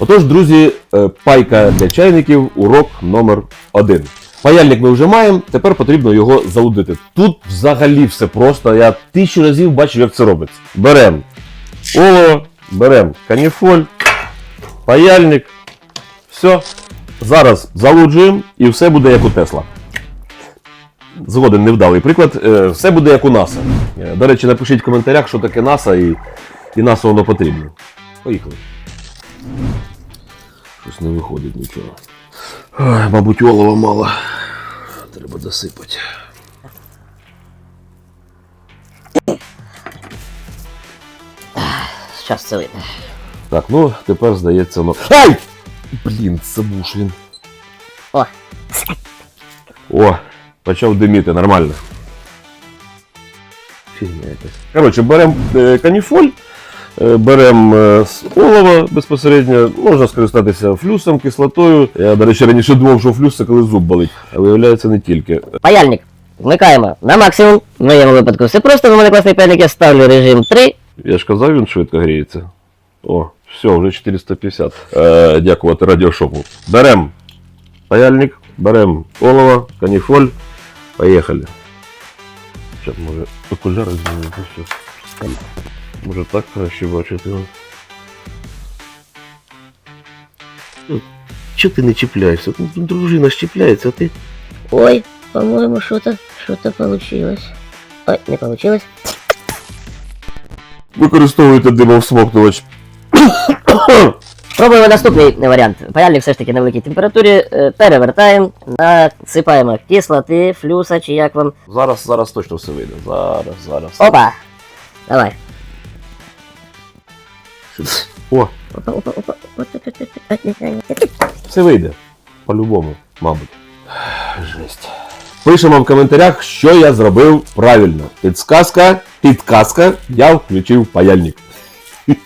Отож, друзі, е, пайка для чайників, урок номер один. Паяльник ми вже маємо, тепер потрібно його заудити. Тут взагалі все просто. Я тисячу разів бачив, як це робиться. Беремо олово, беремо каніфоль, паяльник. Все. Зараз залуджуємо і все буде як у Тесла. Згоден невдалий приклад. Е, Все буде як у НАСА. Е, До речі, напишіть в коментарях, що таке НАСА і, і НАСА воно потрібно. Поїхали. Щось не виходить нічого. Ой, мабуть, олова мало. Треба досипати. Щас це вийде. Так, ну тепер здається, ну. Ай! Блін, забув що він. О, О, почав диміти, нормально. Фігня якась. Коротше, беремо е, каніфоль, беремо е, з олова безпосередньо, можна скористатися флюсом, кислотою. Я, до речі, раніше думав, що флюс це коли зуб болить, а виявляється не тільки. паяльник. Вмикаємо на максимум. В моєму випадку все просто, в мене класний паяльник, я ставлю режим 3. Я ж казав, він швидко гріється. О, все, вже 450. Е, дякувати радіошопу. Беремо паяльник, беремо олово, каніфоль. Поїхали. Зараз, може, окуляри змінити. Може так краще бачити. Ну, Чого ти не чіпляєшся? Ну, Дружина ж чіпляється, а ти. Ой, по-моєму, що-то, що-то получилось. Ой, не получилось. Використовуєте димовсмоктувач. Пробуємо наступний варіант. Паяльник все ж таки на великій температурі. е, Перевертаємо, насипаємо кислоти, флюса чи як вам. Зараз, зараз точно все вийде. Зараз, зараз. Опа! Давай. О, Опа, опа, опа. Все вийде. По-любому, мабуть. Жесть. Пишемо в коментарях, що я зробив правильно. Підсказка, підказка, я включив паяльник.